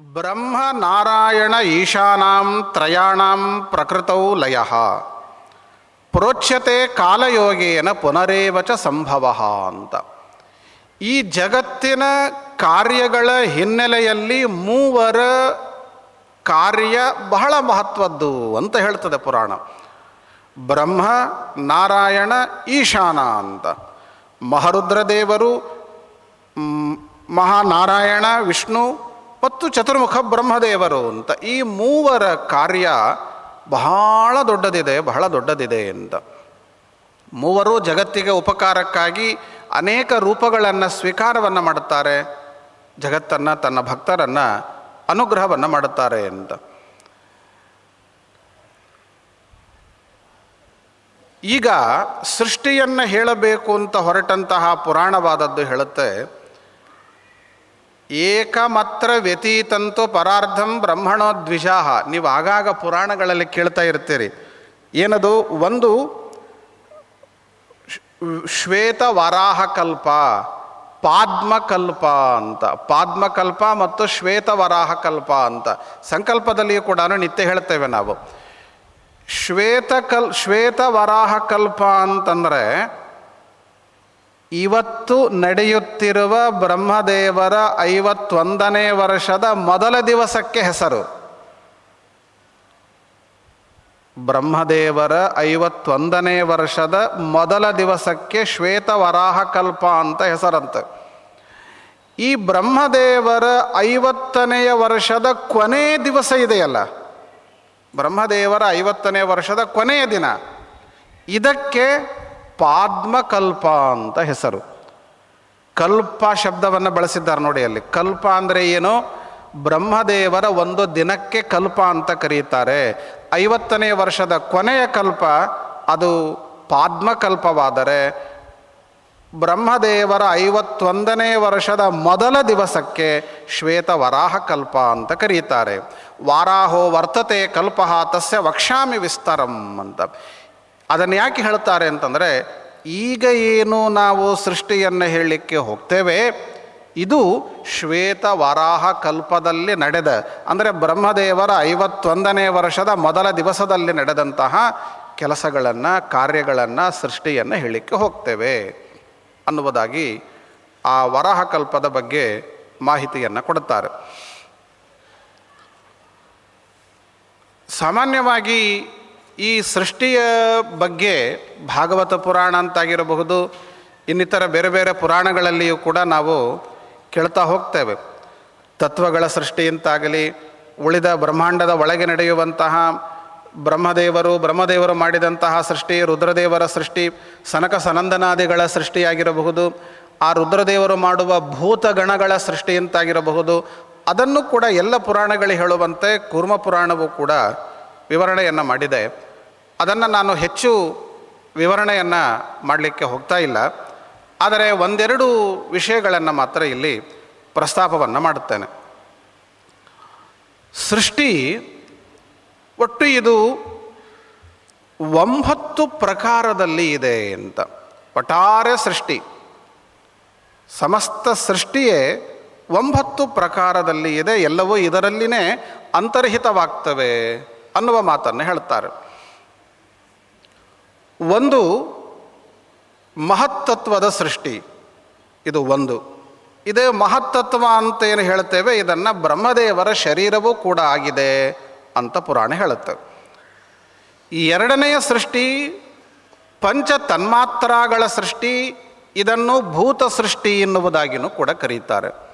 ಬ್ರಹ್ಮ ನಾರಾಯಣ ಈಶಾನಾಂ ತ್ರಯಾಣಾಂ ಪ್ರಕೃತೌ ಲಯ. ಪ್ರೋಚ್ಯತೆ ಕಾಲಯೋಗೇನ ಪುನರೇವಚ ಸಂಭವ ಅಂತ. ಈ ಜಗತ್ತಿನ ಕಾರ್ಯಗಳ ಹಿನ್ನೆಲೆಯಲ್ಲಿ ಮೂವರ ಕಾರ್ಯ ಬಹಳ ಮಹತ್ವದ್ದು ಅಂತ ಹೇಳ್ತದೆ ಪುರಾಣ. ಬ್ರಹ್ಮ ನಾರಾಯಣ ಈಶಾನ ಅಂತ. ಮಹರುದ್ರದೇವರು ಮಹಾನಾರಾಯಣ, ವಿಷ್ಣು ಮತ್ತು ಚತುರ್ಮುಖ ಬ್ರಹ್ಮದೇವರು ಅಂತ. ಈ ಮೂವರ ಕಾರ್ಯ ಬಹಳ ದೊಡ್ಡದಿದೆ ಬಹಳ ದೊಡ್ಡದಿದೆ ಅಂತ. ಮೂವರು ಜಗತ್ತಿಗೆ ಉಪಕಾರಕ್ಕಾಗಿ ಅನೇಕ ರೂಪಗಳನ್ನು ಸ್ವೀಕಾರವನ್ನು ಮಾಡುತ್ತಾರೆ, ಜಗತ್ತನ್ನು, ತನ್ನ ಭಕ್ತರನ್ನು ಅನುಗ್ರಹವನ್ನು ಮಾಡುತ್ತಾರೆ ಅಂತ. ಈಗ ಸೃಷ್ಟಿಯನ್ನು ಹೇಳಬೇಕು ಅಂತ ಹೊರಟಂತಹ ಪುರಾಣವಾದದ್ದು ಹೇಳುತ್ತೆ ಏಕಮಾತ್ರ ವ್ಯತೀತಂತು ಪರಾರ್ಧಂ ಬ್ರಹ್ಮಣೋ ದ್ವಿಷಾಹ ನೀವು ಆಗಾಗ ಪುರಾಣಗಳಲ್ಲಿ ಕೇಳ್ತಾ ಇರ್ತೀರಿ. ಏನದು? ಒಂದು ಶ್ವೇತ ವರಾಹ ಕಲ್ಪ ಪಾದ್ಮಕಲ್ಪ ಅಂತ. ಪಾದ್ಮಕಲ್ಪ ಮತ್ತು ಶ್ವೇತ ವರಾಹ ಕಲ್ಪ ಅಂತ. ಸಂಕಲ್ಪದಲ್ಲಿಯೂ ಕೂಡ ನಿತ್ಯ ಹೇಳ್ತೇವೆ ನಾವು. ಶ್ವೇತ ಕಲ್ ಶ್ವೇತ ವರಾಹ ಕಲ್ಪ ಅಂತಂದರೆ ಇವತ್ತು ನಡೆಯುತ್ತಿರುವ ಬ್ರಹ್ಮದೇವರ ಐವತ್ತೊಂದನೇ ವರ್ಷದ ಮೊದಲ ದಿವಸಕ್ಕೆ ಹೆಸರು. ಬ್ರಹ್ಮದೇವರ ಐವತ್ತೊಂದನೇ ವರ್ಷದ ಮೊದಲ ದಿವಸಕ್ಕೆ ಶ್ವೇತ ವರಾಹ ಕಲ್ಪ ಅಂತ ಹೆಸರಂತೆ. ಈ ಬ್ರಹ್ಮದೇವರ ಐವತ್ತನೆಯ ವರ್ಷದ ಕೊನೆಯ ದಿವಸ ಇದೆಯಲ್ಲ. ಬ್ರಹ್ಮದೇವರ ಐವತ್ತನೇ ವರ್ಷದ ಕೊನೆಯ ದಿನ. ಇದಕ್ಕೆ ಪಾದ್ಮಕಲ್ಪ ಅಂತ ಹೆಸರು. ಕಲ್ಪ ಶಬ್ದವನ್ನು ಬಳಸಿದ್ದಾರೆ ನೋಡಿ ಅಲ್ಲಿ. ಕಲ್ಪ ಅಂದರೆ ಏನು? ಬ್ರಹ್ಮದೇವರ ಒಂದು ದಿನಕ್ಕೆ ಕಲ್ಪ ಅಂತ ಕರೀತಾರೆ. ಐವತ್ತನೇ ವರ್ಷದ ಕೊನೆಯ ಕಲ್ಪ ಅದು ಪಾದ್ಮಕಲ್ಪವಾದರೆ ಬ್ರಹ್ಮದೇವರ ಐವತ್ತೊಂದನೇ ವರ್ಷದ ಮೊದಲ ದಿವಸಕ್ಕೆ ಶ್ವೇತ ವರಾಹ ಕಲ್ಪ ಅಂತ ಕರೀತಾರೆ. ವಾರಾಹೋ ವರ್ತತೆ ಕಲ್ಪ ತಸ್ಯ ವಕ್ಷಾಮಿ ವಿಸ್ತರಂ ಅಂತ. ಅದನ್ನು ಯಾಕೆ ಹೇಳ್ತಾರೆ ಅಂತಂದರೆ, ಈಗ ಏನು ನಾವು ಸೃಷ್ಟಿಯನ್ನು ಹೇಳಲಿಕ್ಕೆ ಹೋಗ್ತೇವೆ, ಇದು ಶ್ವೇತ ವರಾಹ ಕಲ್ಪದಲ್ಲಿ ನಡೆದ, ಅಂದರೆ ಬ್ರಹ್ಮದೇವರ ಐವತ್ತೊಂದನೇ ವರ್ಷದ ಮೊದಲ ದಿವಸದಲ್ಲಿ ನಡೆದಂತಹ ಕೆಲಸಗಳನ್ನು, ಕಾರ್ಯಗಳನ್ನು, ಸೃಷ್ಟಿಯನ್ನು ಹೇಳಲಿಕ್ಕೆ ಹೋಗ್ತೇವೆ ಅನ್ನುವುದಾಗಿ ಆ ವರಾಹ ಕಲ್ಪದ ಬಗ್ಗೆ ಮಾಹಿತಿಯನ್ನು ಕೊಡುತ್ತಾರೆ. ಸಾಮಾನ್ಯವಾಗಿ ಈ ಸೃಷ್ಟಿಯ ಬಗ್ಗೆ ಭಾಗವತ ಪುರಾಣ ಅಂತಾಗಿರಬಹುದು, ಇನ್ನಿತರ ಬೇರೆ ಬೇರೆ ಪುರಾಣಗಳಲ್ಲಿಯೂ ಕೂಡ ನಾವು ಕೇಳ್ತಾ ಹೋಗ್ತೇವೆ. ತತ್ವಗಳ ಸೃಷ್ಟಿಯಂತಾಗಲಿ ಉಳಿದ ಬ್ರಹ್ಮಾಂಡದ ಒಳಗೆ ನಡೆಯುವಂತಹ ಬ್ರಹ್ಮದೇವರು ಬ್ರಹ್ಮದೇವರು ಮಾಡಿದಂತಹ ಸೃಷ್ಟಿ, ರುದ್ರದೇವರ ಸೃಷ್ಟಿ, ಸನಕ ಸನಂದನಾದಿಗಳ ಸೃಷ್ಟಿಯಾಗಿರಬಹುದು, ಆ ರುದ್ರದೇವರು ಮಾಡುವ ಭೂತಗಣಗಳ ಸೃಷ್ಟಿಯಂತಾಗಿರಬಹುದು ಅದನ್ನು ಕೂಡ ಎಲ್ಲ ಪುರಾಣಗಳು ಹೇಳುವಂತೆ ಕೂರ್ಮ ಪುರಾಣವು ಕೂಡ ವಿವರಣೆಯನ್ನು ಮಾಡಿದೆ. ಅದನ್ನು ನಾನು ಹೆಚ್ಚು ವಿವರಣೆಯನ್ನು ಮಾಡಲಿಕ್ಕೆ ಹೋಗ್ತಾ ಇಲ್ಲ. ಆದರೆ ಒಂದೆರಡು ವಿಷಯಗಳನ್ನು ಮಾತ್ರ ಇಲ್ಲಿ ಪ್ರಸ್ತಾಪವನ್ನು ಮಾಡುತ್ತೇನೆ. ಸೃಷ್ಟಿ ಒಟ್ಟು ಇದು ಒಂಬತ್ತು ಪ್ರಕಾರದಲ್ಲಿ ಇದೆ ಅಂತ. ಒಟ್ಟಾರೆ ಸೃಷ್ಟಿ. ಸಮಸ್ತ ಸೃಷ್ಟಿಯೇ ಒಂಬತ್ತು ಪ್ರಕಾರದಲ್ಲಿ ಇದೆ. ಎಲ್ಲವೂ ಇದರಲ್ಲಿನೇ ಅಂತರ್ಹಿತವಾಗ್ತವೆ ಅನ್ನುವ ಮಾತನ್ನು ಹೇಳ್ತಾರೆ. ಒಂದು ಮಹತ್ತತ್ವದ ಸೃಷ್ಟಿ. ಇದು ಒಂದು. ಇದೇ ಮಹತ್ತತ್ವ ಅಂತ ಏನು ಹೇಳ್ತೇವೆ? ಇದನ್ನು ಬ್ರಹ್ಮದೇವರ ಶರೀರವೂ ಕೂಡ ಆಗಿದೆ ಅಂತ ಪುರಾಣ ಹೇಳುತ್ತೆ. ಈ ಎರಡನೆಯ ಸೃಷ್ಟಿ ಪಂಚ ತನ್ಮಾತ್ರಾಗಳ ಸೃಷ್ಟಿ, ಇದನ್ನು ಭೂತ ಸೃಷ್ಟಿ ಎನ್ನುವುದಾಗಿಯೂ ಕೂಡ ಕರೀತಾರೆ.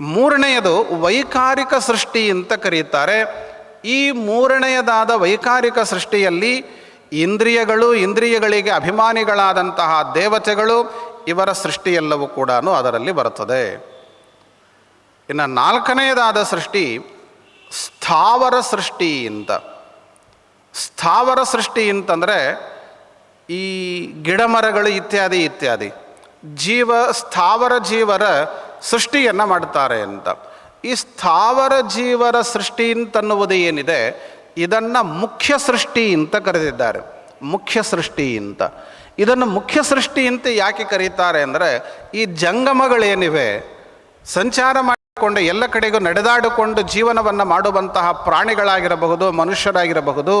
ಮೂರನೆಯದು ವೈಕಾರಿಕ ಸೃಷ್ಟಿ ಅಂತ ಕರೀತಾರೆ. ಈ ಮೂರನೆಯದಾದ ವೈಕಾರಿಕ ಸೃಷ್ಟಿಯಲ್ಲಿ ಇಂದ್ರಿಯಗಳು ಇಂದ್ರಿಯಗಳಿಗೆ ಅಭಿಮಾನಿಗಳಾದಂತಹ ದೇವತೆಗಳು ಇವರ ಸೃಷ್ಟಿಯೆಲ್ಲವೂ ಕೂಡ ಅದರಲ್ಲಿ ಬರುತ್ತದೆ. ಇನ್ನು ನಾಲ್ಕನೆಯದಾದ ಸೃಷ್ಟಿ ಸ್ಥಾವರ ಸೃಷ್ಟಿ ಅಂತ. ಸ್ಥಾವರ ಸೃಷ್ಟಿ ಅಂತಂದರೆ ಈ ಗಿಡಮರಗಳು ಇತ್ಯಾದಿ ಇತ್ಯಾದಿ. ಜೀವ ಸ್ಥಾವರ ಜೀವರ ಸೃಷ್ಟಿಯನ್ನು ಮಾಡ್ತಾರೆ ಅಂತ. ಈ ಸ್ಥಾವರ ಜೀವರ ಸೃಷ್ಟಿ ಅಂತನ್ನುವುದು ಏನಿದೆ? ಇದನ್ನು ಮುಖ್ಯ ಸೃಷ್ಟಿ ಅಂತ ಕರೆದಿದ್ದಾರೆ. ಮುಖ್ಯ ಸೃಷ್ಟಿ ಅಂತ. ಇದನ್ನು ಮುಖ್ಯ ಸೃಷ್ಟಿ ಅಂತ ಯಾಕೆ ಕರೀತಾರೆ ಅಂದರೆ ಈ ಜಂಗಮಗಳೇನಿವೆ, ಸಂಚಾರ ಮಾಡಿಕೊಂಡು ಎಲ್ಲ ಕಡೆಗೂ ನಡೆದಾಡಿಕೊಂಡು ಜೀವನವನ್ನು ಮಾಡುವಂತಹ ಪ್ರಾಣಿಗಳಾಗಿರಬಹುದು, ಮನುಷ್ಯರಾಗಿರಬಹುದು,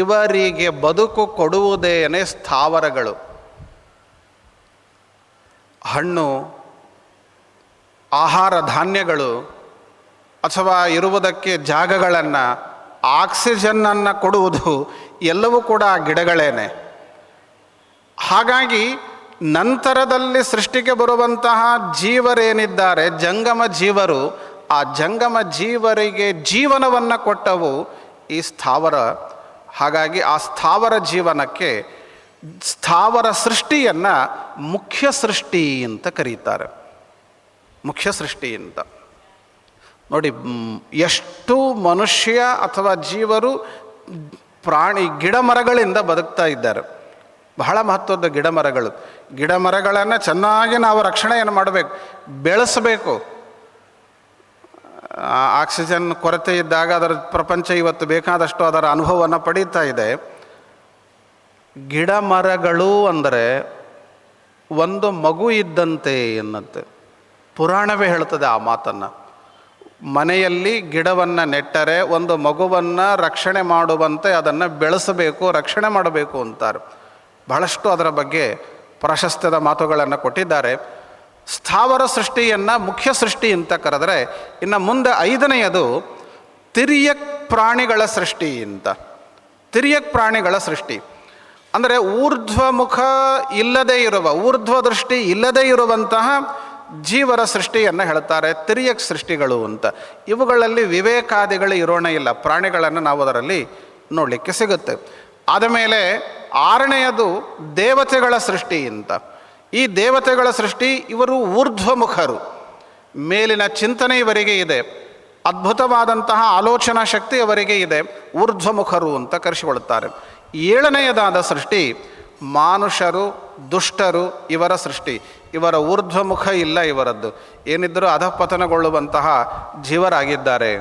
ಇವರಿಗೆ ಬದುಕು ಕೊಡುವುದೇನೆ ಸ್ಥಾವರಗಳು. ಹಣ್ಣು, ಆಹಾರ ಧಾನ್ಯಗಳು ಅಥವಾ ಇರುವುದಕ್ಕೆ ಜಾಗಗಳನ್ನು ಆಕ್ಸಿಜನ್ನನ್ನು ಕೊಡುವುದು ಎಲ್ಲವೂ ಕೂಡ ಆ ಗಿಡಗಳೇನೆ. ಹಾಗಾಗಿ ನಂತರದಲ್ಲಿ ಸೃಷ್ಟಿಗೆ ಬರುವಂತಹ ಜೀವರೇನಿದ್ದಾರೆ, ಜಂಗಮ ಜೀವರು, ಆ ಜಂಗಮ ಜೀವರಿಗೆ ಜೀವನವನ್ನು ಕೊಟ್ಟವು ಈ ಸ್ಥಾವರ. ಹಾಗಾಗಿ ಆ ಸ್ಥಾವರ ಜೀವನಕ್ಕೆ ಸ್ಥಾವರ ಸೃಷ್ಟಿಯನ್ನು ಮುಖ್ಯ ಸೃಷ್ಟಿ ಅಂತ ಕರೀತಾರೆ. ಮುಖ್ಯ ಸೃಷ್ಟಿ ಅಂತ. ನೋಡಿ ಎಷ್ಟು ಮನುಷ್ಯ ಅಥವಾ ಜೀವರು ಪ್ರಾಣಿ ಗಿಡ ಮರಗಳಿಂದ ಬದುಕ್ತಾ ಇದ್ದಾರೆ. ಬಹಳ ಮಹತ್ವದ ಗಿಡ ಮರಗಳು ಗಿಡ ಮರಗಳನ್ನು ಚೆನ್ನಾಗಿ ನಾವು ರಕ್ಷಣೆಯನ್ನು ಮಾಡಬೇಕು. ಬೆಳೆಸಬೇಕು. ಆಕ್ಸಿಜನ್ ಕೊರತೆ ಇದ್ದಾಗ ಅದರ ಪ್ರಪಂಚ ಇವತ್ತು ಬೇಕಾದಷ್ಟು ಅದರ ಅನುಭವವನ್ನು ಪಡೀತಾ ಇದೆ. ಗಿಡ ಮರಗಳು ಅಂದರೆ ಒಂದು ಮಗು ಇದ್ದಂತೆ ಎನ್ನಂತೆ ಪುರಾಣವೇ ಹೇಳ್ತದೆ ಆ ಮಾತನ್ನು. ಮನೆಯಲ್ಲಿ ಗಿಡವನ್ನು ನೆಟ್ಟರೆ ಒಂದು ಮಗುವನ್ನು ರಕ್ಷಣೆ ಮಾಡುವಂತೆ ಅದನ್ನು ಬೆಳೆಸಬೇಕು, ರಕ್ಷಣೆ ಮಾಡಬೇಕು ಅಂತಾರೆ. ಬಹಳಷ್ಟು ಅದರ ಬಗ್ಗೆ ಪ್ರಾಶಸ್ತ್ಯದ ಮಾತುಗಳನ್ನು ಕೊಟ್ಟಿದ್ದಾರೆ. ಸ್ಥಾವರ ಸೃಷ್ಟಿಯನ್ನು ಮುಖ್ಯ ಸೃಷ್ಟಿ ಅಂತ ಕರೆದರೆ ಇನ್ನು ಮುಂದೆ ಐದನೆಯದು ತಿರ್ಯಕ್ ಪ್ರಾಣಿಗಳ ಸೃಷ್ಟಿ ಅಂತ. ತಿರ್ಯಕ್ ಪ್ರಾಣಿಗಳ ಸೃಷ್ಟಿ. ಅಂದರೆ ಊರ್ಧ್ವಮುಖ ಇಲ್ಲದೇ ಇರುವ, ಊರ್ಧ್ವ ದೃಷ್ಟಿ ಇಲ್ಲದೇ ಇರುವಂತಹ ಜೀವರ ಸೃಷ್ಟಿಯನ್ನು ಹೇಳ್ತಾರೆ, ತಿರ್ಯಕ್ ಸೃಷ್ಟಿಗಳು ಅಂತ. ಇವುಗಳಲ್ಲಿ ವಿವೇಕಾದಿಗಳು ಇರೋಣ ಇಲ್ಲ. ಪ್ರಾಣಿಗಳನ್ನು ನಾವು ಅದರಲ್ಲಿ ನೋಡಲಿಕ್ಕೆ ಸಿಗುತ್ತೆ. ಆದಮೇಲೆ ಆರನೆಯದು ದೇವತೆಗಳ ಸೃಷ್ಟಿ ಅಂತ. ಈ ದೇವತೆಗಳ ಸೃಷ್ಟಿ ಇವರು ಊರ್ಧ್ವಮುಖರು. ಮೇಲಿನ ಚಿಂತನೆ ಇವರಿಗೆ ಇದೆ. ಅದ್ಭುತವಾದಂತಹ ಆಲೋಚನಾ ಶಕ್ತಿ ಅವರಿಗೆ ಇದೆ. ಊರ್ಧ್ವಮುಖರು ಅಂತ ಕರೆಸಿಕೊಳ್ಳುತ್ತಾರೆ ಏಳನೆಯದಾದ ಸೃಷ್ಟಿ ಮಾನುಷರು, ದುಷ್ಟರು ಇವರ ಸೃಷ್ಟಿ. ಇವರ ಊರ್ಧ್ವಮುಖ ಇಲ್ಲ ಇವರದ್ದು. ಏನಿದ್ದರೂ ಅಧಃಪತನಗೊಳ್ಳುವಂತಹ ಜೀವರಾಗಿದ್ದಾರೆ.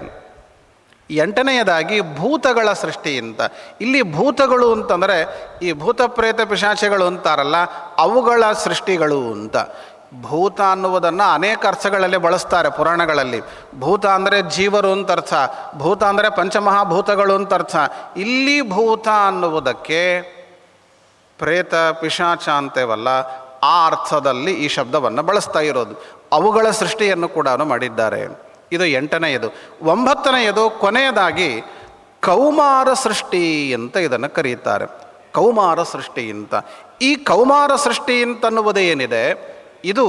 ಎಂಟನೆಯದಾಗಿ ಭೂತಗಳ ಸೃಷ್ಟಿಯಿಂದ ಇಲ್ಲಿ ಭೂತಗಳು ಅಂತಂದರೆ ಈ ಭೂತ ಪ್ರೇತ ಪಿಶಾಚಿಗಳು ಅಂತಾರಲ್ಲ, ಅವುಗಳ ಸೃಷ್ಟಿಗಳು ಅಂತ. ಭೂತ ಅನ್ನುವುದನ್ನು ಅನೇಕ ಅರ್ಥಗಳಲ್ಲಿ ಬಳಸ್ತಾರೆ ಪುರಾಣಗಳಲ್ಲಿ. ಭೂತ ಅಂದರೆ ಜೀವರು ಅಂತ ಅರ್ಥ, ಭೂತ ಅಂದರೆ ಪಂಚಮಹಾಭೂತಗಳು ಅಂತ ಅರ್ಥ. ಇಲ್ಲಿ ಭೂತ ಅನ್ನುವುದಕ್ಕೆ ಪ್ರೇತ ಪಿಶಾಚ ಅಂತೇವಲ್ಲ ಆ ಅರ್ಥದಲ್ಲಿ ಈ ಶಬ್ದವನ್ನು ಬಳಸ್ತಾ ಇರೋದು. ಅವುಗಳ ಸೃಷ್ಟಿಯನ್ನು ಕೂಡ ಮಾಡಿದ್ದಾರೆ. ಇದು ಎಂಟನೆಯದು ಒಂಬತ್ತನೆಯದು ಕೊನೆಯದಾಗಿ ಕೌಮಾರ ಸೃಷ್ಟಿ ಅಂತ ಇದನ್ನು ಕರೆಯುತ್ತಾರೆ ಕೌಮಾರ ಸೃಷ್ಟಿ ಅಂತ. ಈ ಕೌಮಾರ ಸೃಷ್ಟಿ ಅಂತನ್ನುವುದು ಏನಿದೆ? ಇದು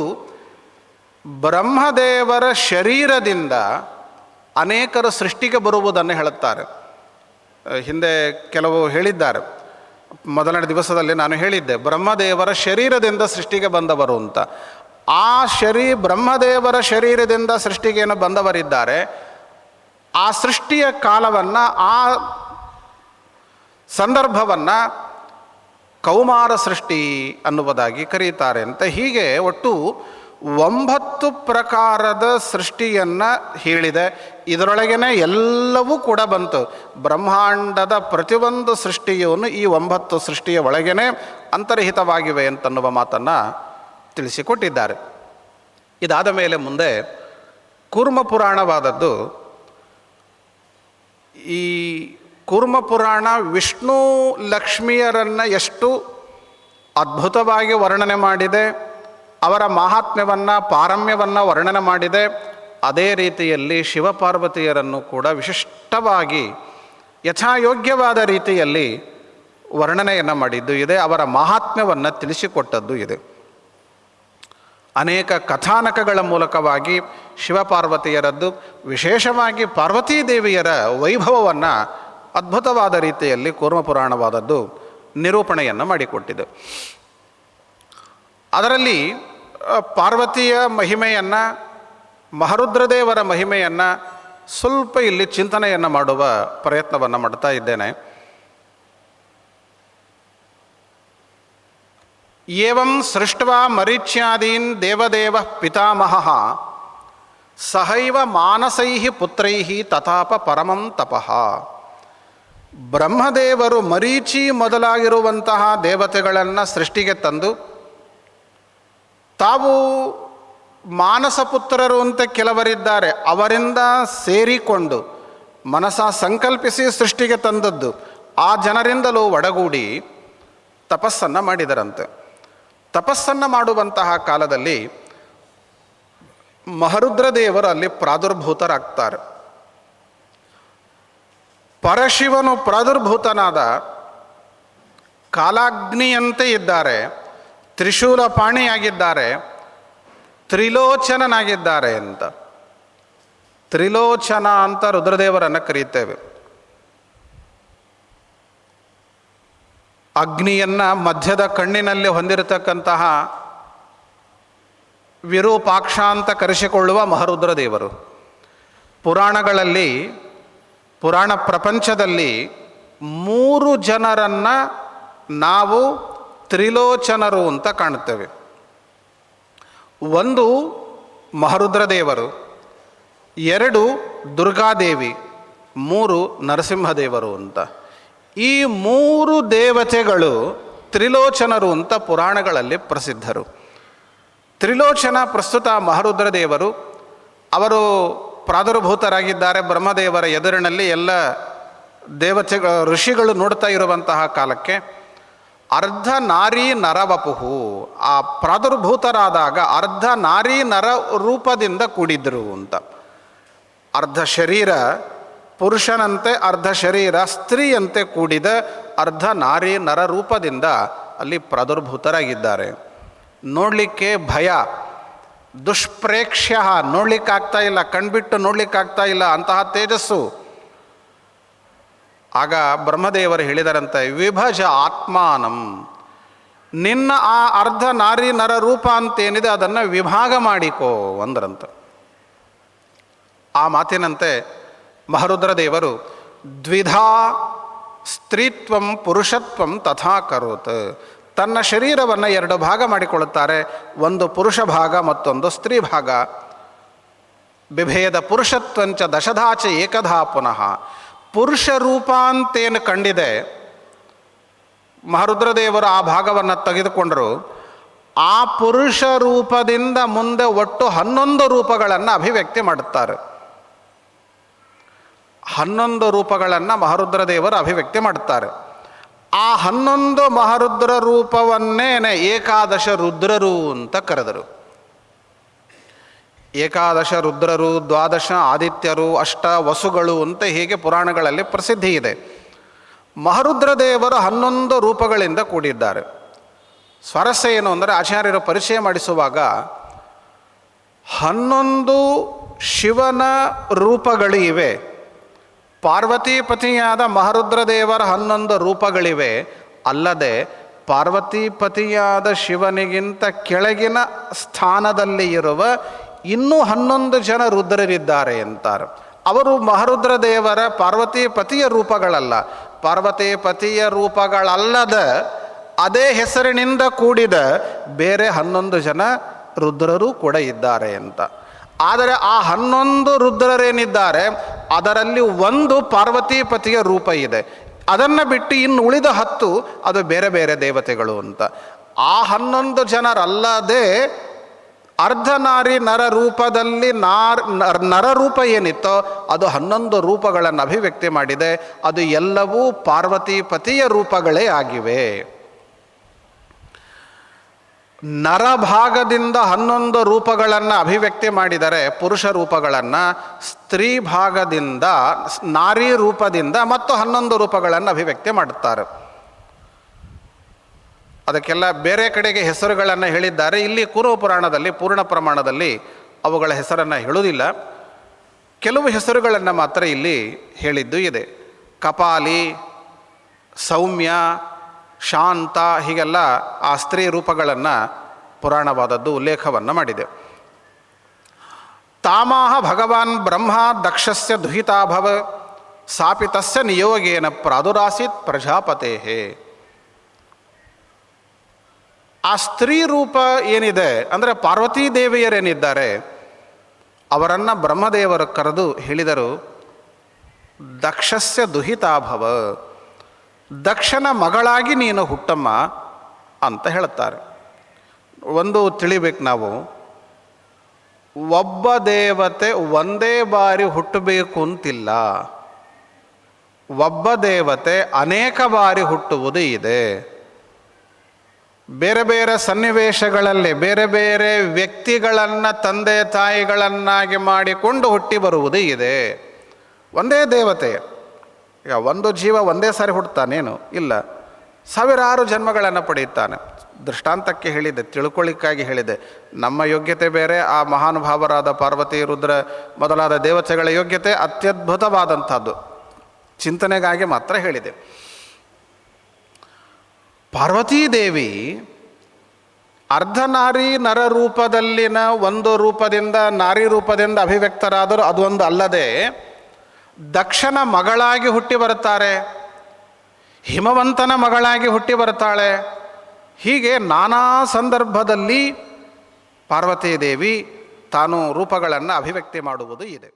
ಬ್ರಹ್ಮದೇವರ ಶರೀರದಿಂದ ಅನೇಕರ ಸೃಷ್ಟಿಗೆ ಬರುವುದನ್ನು ಹೇಳುತ್ತಾರೆ. ಹಿಂದೆ ಕೆಲವು ಹೇಳಿದ್ದಾರೆ. ಮೊದಲನೇ ದಿವಸದಲ್ಲಿ ನಾನು ಹೇಳಿದ್ದೆ, ಬ್ರಹ್ಮದೇವರ ಶರೀರದಿಂದ ಸೃಷ್ಟಿಗೆ ಬಂದವರು ಅಂತ. ಆ ಶರೀ, ಬ್ರಹ್ಮದೇವರ ಶರೀರದಿಂದ ಸೃಷ್ಟಿಗೇನು ಬಂದವರಿದ್ದಾರೆ. ಆ ಸೃಷ್ಟಿಯ ಕಾಲವನ್ನು, ಆ ಸಂದರ್ಭವನ್ನು ಕೌಮಾರ ಸೃಷ್ಟಿ ಅನ್ನುವುದಾಗಿ ಕರೀತಾರೆ ಅಂತ. ಹೀಗೆ ಒಟ್ಟು ಒಂಬತ್ತು ಪ್ರಕಾರದ ಸೃಷ್ಟಿಯನ್ನು ಹೇಳಿದೆ. ಇದರೊಳಗೇನೆ ಎಲ್ಲವೂ ಕೂಡ ಬಂತು. ಬ್ರಹ್ಮಾಂಡದ ಪ್ರತಿಯೊಂದು ಸೃಷ್ಟಿಯನ್ನು ಈ ಒಂಬತ್ತು ಸೃಷ್ಟಿಯ ಒಳಗೇನೆ ಅಂತರ್ಹಿತವಾಗಿವೆ ಅಂತನ್ನುವ ಮಾತನ್ನು ತಿಳಿಸಿಕೊಟ್ಟಿದ್ದಾರೆ. ಇದಾದ ಮೇಲೆ ಮುಂದೆ ಕೂರ್ಮ ಪುರಾಣವಾದದ್ದು ಈ ಕೂರ್ಮ ಪುರಾಣ ವಿಷ್ಣು ಲಕ್ಷ್ಮಿಯರನ್ನು ಎಷ್ಟು ಅದ್ಭುತವಾಗಿ ವರ್ಣನೆ ಮಾಡಿದೆ. ಅವರ ಮಾಹಾತ್ಮ್ಯವನ್ನು, ಪಾರಮ್ಯವನ್ನು ವರ್ಣನೆ ಮಾಡಿದೆ. ಅದೇ ರೀತಿಯಲ್ಲಿ ಶಿವಪಾರ್ವತಿಯರನ್ನು ಕೂಡ ವಿಶಿಷ್ಟವಾಗಿ ಯಥಾಯೋಗ್ಯವಾದ ರೀತಿಯಲ್ಲಿ ವರ್ಣನೆಯನ್ನು ಮಾಡಿದ್ದು ಇದೆ, ಅವರ ಮಹಾತ್ಮ್ಯವನ್ನು ತಿಳಿಸಿಕೊಟ್ಟದ್ದು ಇದೆ. ಅನೇಕ ಕಥಾನಕಗಳ ಮೂಲಕವಾಗಿ ಶಿವಪಾರ್ವತಿಯರದ್ದು, ವಿಶೇಷವಾಗಿ ಪಾರ್ವತೀ ದೇವಿಯರ ವೈಭವವನ್ನು ಅದ್ಭುತವಾದ ರೀತಿಯಲ್ಲಿ ಕೂರ್ಮಪುರಾಣವಾದದ್ದು ನಿರೂಪಣೆಯನ್ನು ಮಾಡಿಕೊಟ್ಟಿದೆ. ಅದರಲ್ಲಿ ಪಾರ್ವತಿಯ ಮಹಿಮೆಯನ್ನು, ಮಹರುದ್ರದೇವರ ಮಹಿಮೆಯನ್ನು ಸ್ವಲ್ಪ ಇಲ್ಲಿ ಚಿಂತನೆಯನ್ನು ಮಾಡುವ ಪ್ರಯತ್ನವನ್ನು ಮಾಡ್ತಾ ಇದ್ದೇನೆ. ಏವಂ ಸೃಷ್ಟ್ವ ಮರೀಚ್ಯಾದೀನ್ ದೇವದೇವ ಪಿತಾಮಹ ಸಹೈವ ಮಾನಸೈ ಪುತ್ರೈ ತಥಾಪ ಪರಮಂ ತಪಃ. ಬ್ರಹ್ಮದೇವರು ಮರೀಚಿ ಮೊದಲಾಗಿರುವಂತಹ ದೇವತೆಗಳನ್ನು ಸೃಷ್ಟಿಗೆ ತಂದು ತಾವು ಮಾನಸ ಪುತ್ರರು ಅಂತ ಕೆಲವರಿದ್ದಾರೆ, ಅವರಿಂದ ಸೇರಿಕೊಂಡು ಮನಸ ಸಂಕಲ್ಪಿಸಿ ಸೃಷ್ಟಿಗೆ ತಂದದ್ದು. ಆ ಜನರಿಂದಲೂ ಒಡಗೂಡಿ ತಪಸ್ಸನ್ನು ಮಾಡಿದರಂತೆ. ತಪಸ್ಸನ್ನು ಮಾಡುವಂತಹ ಕಾಲದಲ್ಲಿ ಮಹರುದ್ರ ದೇವರು ಅಲ್ಲಿ ಪ್ರಾದುರ್ಭೂತರಾಗ್ತಾರೆ. ಪರಶಿವನು ಪ್ರಾದುರ್ಭೂತನಾದ ಕಾಲಾಗ್ನಿಯಂತೆ ಇದ್ದಾರೆ. ತ್ರಿಶೂಲ ಪಾಣಿಯಾಗಿದ್ದಾರೆ, ತ್ರಿಲೋಚನನಾಗಿದ್ದಾರೆ ಅಂತ. ತ್ರಿಲೋಚನ ಅಂತ ರುದ್ರದೇವರನ್ನು ಕರೀತೇವೆ. ಅಗ್ನಿಯನ್ನು ಮಧ್ಯದ ಕಣ್ಣಿನಲ್ಲಿ ಹೊಂದಿರತಕ್ಕಂತಹ ವಿರೂಪಾಕ್ಷ ಅಂತ ಕರೆಸಿಕೊಳ್ಳುವ ಮಹರುದ್ರದೇವರು. ಪುರಾಣಗಳಲ್ಲಿ, ಪುರಾಣ ಪ್ರಪಂಚದಲ್ಲಿ ಮೂರು ಜನರನ್ನು ನಾವು ತ್ರಿಲೋಚನರು ಅಂತ ಕಾಣುತ್ತೇವೆ. ಒಂದು ಮಹರುದ್ರ ದೇವರು ಎರಡು ದುರ್ಗಾದೇವಿ, ಮೂರು ನರಸಿಂಹದೇವರು ಅಂತ. ಈ ಮೂರು ದೇವತೆಗಳು ತ್ರಿಲೋಚನರು ಅಂತ ಪುರಾಣಗಳಲ್ಲಿ ಪ್ರಸಿದ್ಧರು. ತ್ರಿಲೋಚನ ಪ್ರಸ್ತುತ ಮಹರುದ್ರ ದೇವರು ಅವರು ಪ್ರಾದುರ್ಭೂತರಾಗಿದ್ದಾರೆ, ಬ್ರಹ್ಮದೇವರ ಎದುರಿನಲ್ಲಿ ಎಲ್ಲ ದೇವತೆಗಳು, ಋಷಿಗಳು ನೋಡ್ತಾ ಇರುವಂತಹ ಕಾಲಕ್ಕೆ. ಅರ್ಧ ನಾರಿ ನರವಪುಹು ಆ ಪ್ರಾದುರ್ಭೂತರಾದಾಗ ಅರ್ಧ ನಾರಿ ನರ ರೂಪದಿಂದ ಕೂಡಿದ್ರು ಅಂತ. ಅರ್ಧ ಶರೀರ ಪುರುಷನಂತೆ, ಅರ್ಧ ಶರೀರ ಸ್ತ್ರೀಯಂತೆ ಕೂಡಿದ ಅರ್ಧ ನಾರಿ ನರ ರೂಪದಿಂದ ಅಲ್ಲಿ ಪ್ರಾದುರ್ಭೂತರಾಗಿದ್ದಾರೆ. ನೋಡಲಿಕ್ಕೆ ಭಯ. ದುಷ್ಪ್ರೇಕ್ಷ್ಯ. ನೋಡ್ಲಿಕ್ಕಾಗ್ತಾ ಇಲ್ಲ. ಕಣ್ಬಿಟ್ಟು ನೋಡ್ಲಿಕ್ಕಾಗ್ತಾ ಇಲ್ಲ. ಅಂತಹ ತೇಜಸ್ಸು. ಆಗ ಬ್ರಹ್ಮದೇವರು ಹೇಳಿದರಂತೆ, ವಿಭಜ ಆತ್ಮಾನಂ. ನಿನ್ನ ಆ ಅರ್ಧ ನಾರಿ ನರ ರೂಪ ಅಂತೇನಿದೆ, ಅದನ್ನು ವಿಭಾಗ ಮಾಡಿಕೋ ಅಂದ್ರಂತ. ಆ ಮಾತಿನಂತೆ ಮಹರುದ್ರ ದೇವರು ದ್ವಿಧಾ ಸ್ತ್ರೀತ್ವಂ ಪುರುಷತ್ವಂ ತಥಾ ಕರೋತ್. ತನ್ನ ಶರೀರವನ್ನು ಎರಡು ಭಾಗ ಮಾಡಿಕೊಳ್ಳುತ್ತಾರೆ, ಒಂದು ಪುರುಷ ಭಾಗ ಮತ್ತೊಂದು ಸ್ತ್ರೀ ಭಾಗ. ಬಿಭೇದ ಪುರುಷತ್ವಂಚ ದಶಧಾಚ ಏಕಧಾ ಪುನಃ. ಪುರುಷ ರೂಪ ಅಂತೇನು ಕಂಡಿದೆ, ಮಹರುದ್ರದೇವರು ಆ ಭಾಗವನ್ನು ತೆಗೆದುಕೊಂಡರು. ಆ ಪುರುಷ ರೂಪದಿಂದ ಮುಂದೆ ಒಟ್ಟು ಹನ್ನೊಂದು ರೂಪಗಳನ್ನು ಅಭಿವ್ಯಕ್ತಿ ಮಾಡುತ್ತಾರೆ. ಹನ್ನೊಂದು ರೂಪಗಳನ್ನು ಮಹರುದ್ರದೇವರು ಅಭಿವ್ಯಕ್ತಿ ಮಾಡುತ್ತಾರೆ. ಆ ಹನ್ನೊಂದು ಮಹರುದ್ರ ರೂಪವನ್ನೇನೆ ಏಕಾದಶ ರುದ್ರರು ಅಂತ ಕರೆದರು. ಏಕಾದಶ ರುದ್ರರು, ದ್ವಾದಶ ಆದಿತ್ಯರು, ಅಷ್ಟ ವಸುಗಳು ಅಂತ ಹೀಗೆ ಪುರಾಣಗಳಲ್ಲಿ ಪ್ರಸಿದ್ಧಿ ಇದೆ. ಮಹರುದ್ರ ದೇವರು ಹನ್ನೊಂದು ರೂಪಗಳಿಂದ ಕೂಡಿದ್ದಾರೆ. ಸ್ವಾರಸ್ಯ ಏನು ಅಂದರೆ ಆಚಾರ್ಯರು ಪರಿಚಯ ಮಾಡಿಸುವಾಗ ಹನ್ನೊಂದು ಶಿವನ ರೂಪಗಳಿವೆ ಪಾರ್ವತೀಪತಿಯಾದ ಮಹರುದ್ರ ದೇವರ ಹನ್ನೊಂದು ರೂಪಗಳಿವೆ. ಅಲ್ಲದೆ ಪಾರ್ವತೀಪತಿಯಾದ ಶಿವನಿಗಿಂತ ಕೆಳಗಿನ ಸ್ಥಾನದಲ್ಲಿ ಇರುವ ಇನ್ನೂ ಹನ್ನೊಂದು ಜನ ರುದ್ರರಿದ್ದಾರೆ ಅಂತಾರೆ. ಅವರು ಮಹರುದ್ರ ದೇವರ ಪಾರ್ವತಿ ಪತಿಯ ರೂಪಗಳಲ್ಲ. ಪಾರ್ವತಿ ಪತಿಯ ರೂಪಗಳಲ್ಲದ ಅದೇ ಹೆಸರಿನಿಂದ ಕೂಡಿದ ಬೇರೆ ಹನ್ನೊಂದು ಜನ ರುದ್ರರು ಕೂಡ ಇದ್ದಾರೆ ಅಂತ. ಆದರೆ ಆ ಹನ್ನೊಂದು ರುದ್ರರೇನಿದ್ದಾರೆ, ಅದರಲ್ಲಿ ಒಂದು ಪಾರ್ವತಿ ಪತಿಯ ರೂಪ ಇದೆ. ಅದನ್ನು ಬಿಟ್ಟು ಇನ್ನು ಉಳಿದ ಹತ್ತು ಅದು ಬೇರೆ ಬೇರೆ ದೇವತೆಗಳು ಅಂತ. ಆ ಹನ್ನೊಂದು ಜನರಲ್ಲದೆ ಅರ್ಧನಾರಿ ನರ ರೂಪದಲ್ಲಿ ನಾರ್ ನರ ರೂಪ ಏನಿತ್ತೋ ಅದು ಹನ್ನೊಂದು ರೂಪಗಳನ್ನು ಅಭಿವ್ಯಕ್ತಿ ಮಾಡಿದೆ. ಅದು ಎಲ್ಲವೂ ಪಾರ್ವತಿ ಪತಿಯ ರೂಪಗಳೇ ಆಗಿವೆ. ನರಭಾಗದಿಂದ ಹನ್ನೊಂದು ರೂಪಗಳನ್ನು ಅಭಿವ್ಯಕ್ತಿ ಮಾಡಿದರೆ ಪುರುಷ ರೂಪಗಳನ್ನು, ಸ್ತ್ರೀ ಭಾಗದಿಂದ ನಾರಿ ರೂಪದಿಂದ ಮತ್ತು ಹನ್ನೊಂದು ರೂಪಗಳನ್ನು ಅಭಿವ್ಯಕ್ತಿ ಮಾಡುತ್ತಾರೆ. ಅದಕ್ಕೆಲ್ಲ ಬೇರೆ ಕಡೆಗೆ ಹೆಸರುಗಳನ್ನು ಹೇಳಿದ್ದಾರೆ. ಇಲ್ಲಿ ಕುರು ಪುರಾಣದಲ್ಲಿ, ಪೂರ್ಣ ಪ್ರಮಾಣದಲ್ಲಿ ಅವುಗಳ ಹೆಸರನ್ನು ಹೇಳುವುದಿಲ್ಲ. ಕೆಲವು ಹೆಸರುಗಳನ್ನು ಮಾತ್ರ ಇಲ್ಲಿ ಹೇಳಿದ್ದು ಇದೆ. ಕಪಾಲಿ, ಸೌಮ್ಯ, ಶಾಂತ ಹೀಗೆಲ್ಲ ಆ ಸ್ತ್ರೀ ರೂಪಗಳನ್ನು ಪುರಾಣವಾದದ್ದು ಉಲ್ಲೇಖವನ್ನು ಮಾಡಿದೆ. ತಾಮಾಹ ಭಗವಾನ್ ಬ್ರಹ್ಮ ದಕ್ಷಸ್ಯ ದುಹಿತಾಭವ, ಸಾಪಿತಸ್ಯ ನಿಯೋಗೇನ ಪ್ರಾದುರಾಸಿತ್ ಪ್ರಜಾಪತೇಹೇ. ಆ ಸ್ತ್ರೀ ರೂಪ ಏನಿದೆ? ಅಂದರೆ ಪಾರ್ವತೀ ದೇವಿಯರೇನಿದ್ದಾರೆ? ಅವರನ್ನು ಬ್ರಹ್ಮದೇವರು ಕರೆದು ಹೇಳಿದರು, ದಕ್ಷಸ್ಯ ದುಹಿತಾಭವ, ದಕ್ಷನ ಮಗಳಾಗಿ ನೀನು ಹುಟ್ಟಮ್ಮ ಅಂತ ಹೇಳುತ್ತಾರೆ. ಒಂದು ತಿಳಿಬೇಕು ನಾವು. ಒಬ್ಬ ದೇವತೆ ಒಂದೇ ಬಾರಿ ಹುಟ್ಟಬೇಕು ಅಂತಿಲ್ಲ. ಒಬ್ಬ ದೇವತೆ ಅನೇಕ ಬಾರಿ ಹುಟ್ಟುವುದು ಇದೆ. ಬೇರೆ ಬೇರೆ ಸನ್ನಿವೇಶಗಳಲ್ಲಿ ಬೇರೆ ಬೇರೆ ವ್ಯಕ್ತಿಗಳನ್ನು, ತಂದೆ ತಾಯಿಗಳನ್ನಾಗಿ ಮಾಡಿಕೊಂಡು ಹುಟ್ಟಿ ಬರುವುದು ಇದೆ. ಒಂದೇ ದೇವತೆ. ಈಗ ಒಂದು ಜೀವ ಒಂದೇ ಸಾರಿ ಹುಟ್ಟುತ್ತಾನೇನು ಇಲ್ಲ. ಸಾವಿರಾರು ಜನ್ಮಗಳನ್ನು ಪಡೆಯುತ್ತಾನೆ. ದೃಷ್ಟಾಂತಕ್ಕೆ ಹೇಳಿದೆ ತಿಳ್ಕೊಳ್ಳಿಕ್ಕಾಗಿ ಹೇಳಿದೆ. ನಮ್ಮ ಯೋಗ್ಯತೆ ಬೇರೆ, ಆ ಮಹಾನುಭಾವರಾದ ಪಾರ್ವತಿ ರುದ್ರ ಮೊದಲಾದ ದೇವತೆಗಳ ಯೋಗ್ಯತೆ ಅತ್ಯದ್ಭುತವಾದಂಥದ್ದು. ಚಿಂತನೆಗಾಗಿ ಮಾತ್ರ ಹೇಳಿದೆ. ಪಾರ್ವತೀದೇವಿ ಅರ್ಧನಾರಿ ನರ ರೂಪದಲ್ಲಿನ ಒಂದು ರೂಪದಿಂದ ನಾರಿ ರೂಪದಿಂದ ಅಭಿವ್ಯಕ್ತರಾದರೂ ಅದೊಂದು ಅಲ್ಲದೆ ದಕ್ಷನ ಮಗಳಾಗಿ ಹುಟ್ಟಿ ಬರುತ್ತಾರೆ, ಹಿಮವಂತನ ಮಗಳಾಗಿ ಹುಟ್ಟಿ ಬರುತ್ತಾಳೆ. ಹೀಗೆ ನಾನಾ ಸಂದರ್ಭದಲ್ಲಿ ಪಾರ್ವತೀದೇವಿ ತಾನು ರೂಪಗಳನ್ನು ಅಭಿವ್ಯಕ್ತಿ ಮಾಡುವುದು ಇದೆ.